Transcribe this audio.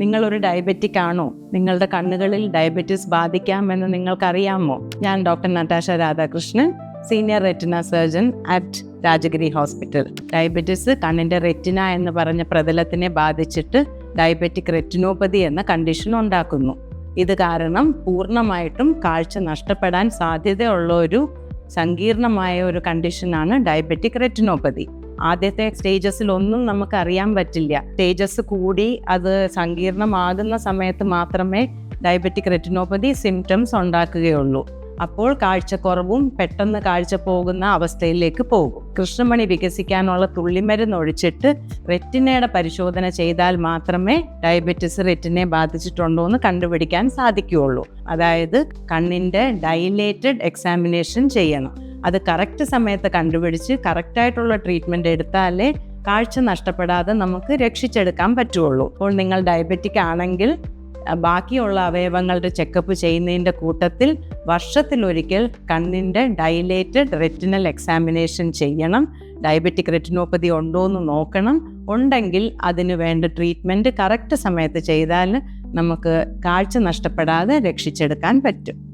നിങ്ങളൊരു ഡയബറ്റിക് ആണോ? നിങ്ങളുടെ കണ്ണുകളിൽ ഡയബറ്റിസ് ബാധിക്കാമെന്ന് നിങ്ങൾക്കറിയാമോ? ഞാൻ doctor Natasha Radhakrishnan senior retina surgeon at Rajagiri hospital diabetes കണ്ണിന്റെ റെറ്റിന എന്ന് പറഞ്ഞ പ്രതലത്തിനെ ബാധിച്ചിട്ട് ഡയബറ്റിക് റെറ്റിനോപ്പതി എന്ന കണ്ടീഷൻ ഉണ്ടാക്കുന്നു. ഇത് കാരണം പൂർണമായിട്ടും കാഴ്ച നഷ്ടപ്പെടാൻ സാധ്യതയുള്ള ഒരു സങ്കീർണമായ ഒരു കണ്ടീഷനാണ് ഡയബറ്റിക് റെറ്റിനോപ്പതി ആദ്യത്തെ സ്റ്റേജസിലൊന്നും നമുക്ക് അറിയാൻ പറ്റില്ല. സ്റ്റേജസ് കൂടി അത് സങ്കീർണമാകുന്ന സമയത്ത് മാത്രമേ ഡയബറ്റിക് റെറ്റിനോപ്പതി സിംറ്റംസ് ഉണ്ടാക്കുകയുള്ളൂ. അപ്പോൾ കാഴ്ചക്കുറവും പെട്ടെന്ന് കാഴ്ച പോകുന്ന അവസ്ഥയിലേക്ക് പോകും. കൃഷ്ണമണി വികസിക്കാനുള്ള തുള്ളിമരുന്ന് ഒഴിച്ചിട്ട് റെറ്റിനയുടെ പരിശോധന ചെയ്താൽ മാത്രമേ ഡയബറ്റിസ് റെറ്റിനെ ബാധിച്ചിട്ടുണ്ടോ എന്ന് കണ്ടുപിടിക്കാൻ സാധിക്കുകയുള്ളൂ. അതായത് കണ്ണിന്റെ ഡൈലേറ്റഡ് എക്സാമിനേഷൻ ചെയ്യണം. അത് കറക്റ്റ് സമയത്ത് കണ്ടുപിടിച്ച് കറക്റ്റായിട്ടുള്ള ട്രീറ്റ്മെന്റ് എടുത്താലേ കാഴ്ച നഷ്ടപ്പെടാതെ നമുക്ക് രക്ഷിച്ചെടുക്കാൻ പറ്റുള്ളൂ. അപ്പോൾ നിങ്ങൾ ഡയബറ്റിക് ആണെങ്കിൽ ബാക്കിയുള്ള അവയവങ്ങളുടെ ചെക്കപ്പ് ചെയ്യുന്നതിന്റെ കൂട്ടത്തിൽ വർഷത്തിലൊരിക്കൽ കണ്ണിന്റെ ഡൈലേറ്റഡ് റെറ്റിനൽ എക്സാമിനേഷൻ ചെയ്യണം. ഡയബറ്റിക് റെറ്റിനോപ്പതി ഉണ്ടോ എന്ന് നോക്കണം. ഉണ്ടെങ്കിൽ അതിന് വേണ്ട ട്രീറ്റ്മെന്റ് കറക്റ്റ് സമയത്ത് ചെയ്താൽ നമുക്ക് കാഴ്ച നഷ്ടപ്പെടാതെ രക്ഷിച്ചെടുക്കാൻ പറ്റും.